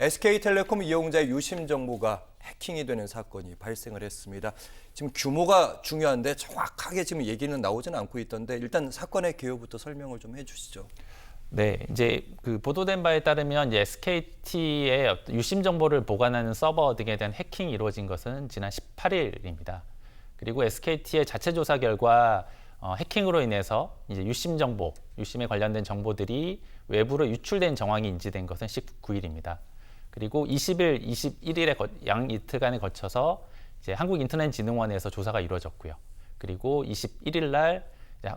SK텔레콤 이용자의 유심 정보가 해킹이 되는 사건이 발생을 했습니다. 지금 규모가 중요한데 정확하게 지금 얘기는 나오지는 않고 있던데 일단 사건의 개요부터 설명을 좀 해주시죠. 네, 이제 그 보도된 바에 따르면 이제 SKT의 유심 정보를 보관하는 서버 등에 대한 해킹이 이루어진 것은 지난 18일입니다. 그리고 SKT의 자체 조사 결과 어, 해킹으로 인해서 이제 유심 정보, 유심에 관련된 정보들이 외부로 유출된 정황이 인지된 것은 19일입니다. 그리고 20일, 21일에 거, 양 이틀간에 거쳐서 이제 한국인터넷진흥원에서 조사가 이루어졌고요. 그리고 21일 날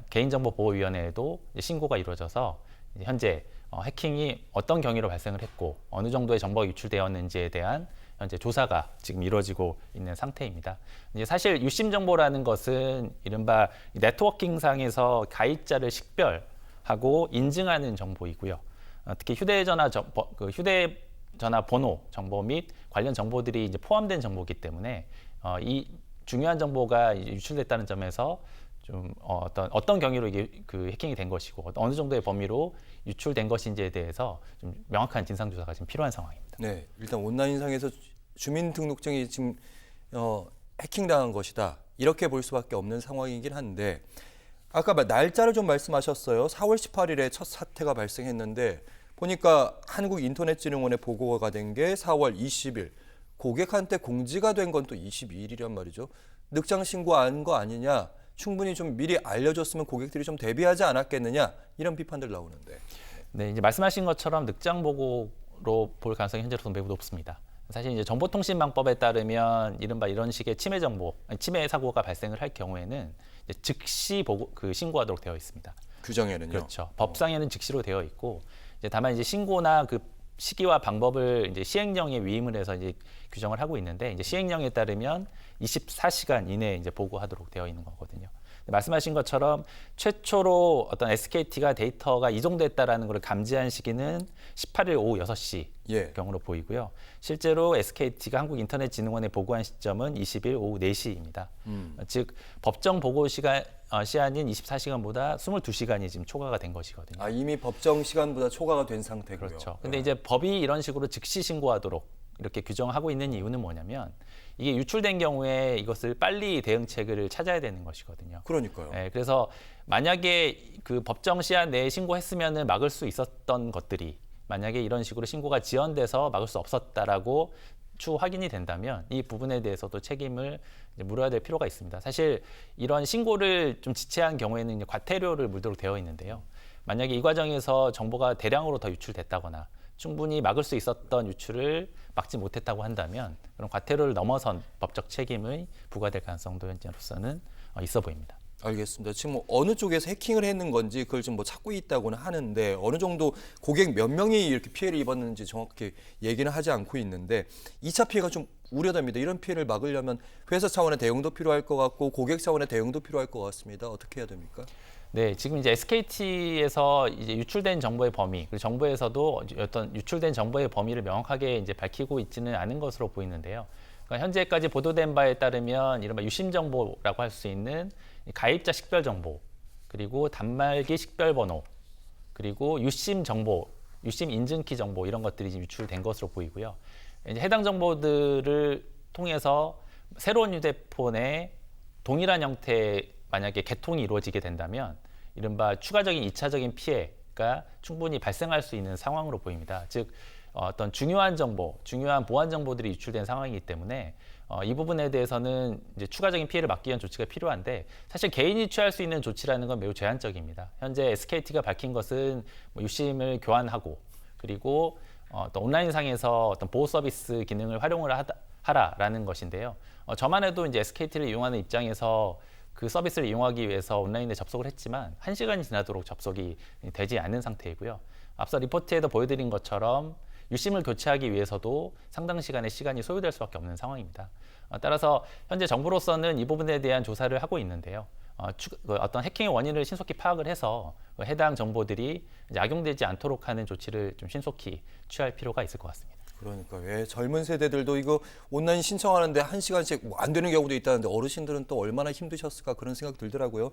개인정보보호위원회에도 이제 신고가 이루어져서 현재 어, 해킹이 어떤 경위로 발생을 했고 어느 정도의 정보가 유출되었는지에 대한 현재 조사가 지금 이루어지고 있는 상태입니다. 이제 사실 유심 정보라는 것은 이른바 네트워킹상에서 가입자를 식별하고 인증하는 정보이고요. 어, 특히 휴대전화 정, 버- 그 휴대 전화 번호 정보 및 관련 정보들이 이제 포함된 정보이기 때문에 어, 이 중요한 정보가 유출됐다는 점에서 좀 어, 어떤 어떤 경위로 이게 그 해킹이 된 것이고 어느 정도의 범위로 유출된 것인지에 대해서 좀 명확한 진상 조사가 지금 필요한 상황입니다. 네, 일단 온라인상에서 주민등록증이 지금 어, 해킹당한 것이다 이렇게 볼 수밖에 없는 상황이긴 한데 아까 말- 날짜를 좀 말씀하셨어요. 4월 18일에 첫 사태가 발생했는데 보니까 한국인터넷진흥원에 보고가 된 게 4월 20일 고객한테 공지가 된 건 또 22일이란 말이죠. 늑장 신고한 거 아니냐? 충분히 좀 미리 알려줬으면 고객들이 좀 대비하지 않았겠느냐? 이런 비판들 나오는데. 네, 이제 말씀하신 것처럼 늑장 보고로 볼 가능성이 현재로서는 매우 높습니다. 사실 이제 정보통신망법에 따르면 이른바 이런 식의 침해 정보, 아니, 침해 사고가 발생을 할 경우에는 즉시 보고 그 신고하도록 되어 있습니다. 규정에는요. 그렇죠. 법상에는 즉시로 되어 있고 이제 다만 이제 신고나 그 시기와 방법을 이제 시행령에 위임을 해서 이제 규정을 하고 있는데 이제 시행령에 따르면 24시간 이내에 이제 보고하도록 되어 있는 거거든요. 말씀하신 것처럼 최초로 어떤 SKT가 데이터가 이종됐다라는 것을 감지한 시기는 18일 오후 6시 예. 경으로 보이고요. 실제로 SKT가 한국인터넷진흥원에 보고한 시점은 20일 오후 4시입니다. 음. 즉 법정 보고 시간 어, 시한인 24시간보다 22시간이 지금 초과가 된 것이거든요. 아 이미 법정 시간보다 초과가 된 상태고요. 그렇죠. 근데 이제 법이 이런 식으로 즉시 신고하도록 이렇게 규정하고 있는 이유는 뭐냐면 이게 유출된 경우에 이것을 빨리 대응책을 찾아야 되는 것이거든요. 그러니까요. 네, 그래서 만약에 그 법정 시한 내에 신고했으면은 막을 수 있었던 것들이 만약에 이런 식으로 신고가 지연돼서 막을 수 없었다라고 추후 확인이 된다면 이 부분에 대해서도 책임을 이제 물어야 될 필요가 있습니다. 사실 이런 신고를 좀 지체한 경우에는 과태료를 물도록 되어 있는데요. 만약에 이 과정에서 정보가 대량으로 더 유출됐다거나 충분히 막을 수 있었던 유출을 막지 못했다고 한다면 그런 과태료를 넘어선 법적 책임의 부과될 가능성도 현재로서는 어, 있어 보입니다. 알겠습니다. 지금 뭐 어느 쪽에서 해킹을 했는 건지 그걸 좀뭐 찾고 있다고는 하는데 어느 정도 고객 몇 명이 이렇게 피해를 입었는지 정확히 얘기는 하지 않고 있는데 2차 피해가 좀 우려됩니다. 이런 피해를 막으려면 회사 차원의 대응도 필요할 것 같고 고객 차원의 대응도 필요할 것 같습니다. 어떻게 해야 됩니까? 네, 지금 이제 SKT에서 이제 유출된 정보의 범위, 그리고 정부에서도 어떤 유출된 정보의 범위를 명확하게 이제 밝히고 있지는 않은 것으로 보이는데요. 그러니까 현재까지 보도된 바에 따르면 이른바 유심 정보라고 할 수 있는 이 가입자 식별 정보, 그리고 단말기 식별 번호, 그리고 유심 정보, 유심 인증키 정보 이런 것들이 지금 유출된 것으로 보이고요. 이제 해당 정보들을 통해서 새로운 휴대폰에 동일한 형태의 만약에 개통이 이루어지게 된다면 이른바 추가적인 이차적인 피해가 충분히 발생할 수 있는 상황으로 보입니다. 즉 어, 어떤 중요한 정보, 중요한 보안 정보들이 유출된 상황이기 때문에 어, 이 부분에 대해서는 이제 추가적인 피해를 막기 위한 조치가 필요한데 사실 개인이 취할 수 있는 조치라는 건 매우 제한적입니다. 현재 SKT가 밝힌 것은 뭐 유심을 교환하고 그리고 어, 또 온라인 상에서 어떤 보호 서비스 기능을 활용을 하다, 하라라는 것인데요. 어, 저만 해도 이제 SKT를 이용하는 입장에서 그 서비스를 이용하기 위해서 온라인에 접속을 했지만 한시간이 지나도록 접속이 되지 않는 상태이고요. 앞서 리포트에도 보여드린 것처럼 유심을 교체하기 위해서도 상당 시간의 시간이 소요될 수밖에 없는 상황입니다. 어, 따라서 현재 정부로서는 이 부분에 대한 조사를 하고 있는데요. 어, 추- 그 어떤 해킹의 원인을 신속히 파악을 해서 그 해당 정보들이 악용되지 않도록 하는 조치를 좀 신속히 취할 필요가 있을 것 같습니다. 그러니까 왜 젊은 세대들도 이거 온라인 신청하는데 한 시간씩 뭐안 되는 경우도 있다는데 어르신들은 또 얼마나 힘드셨을까 그런 생각 들더라고요.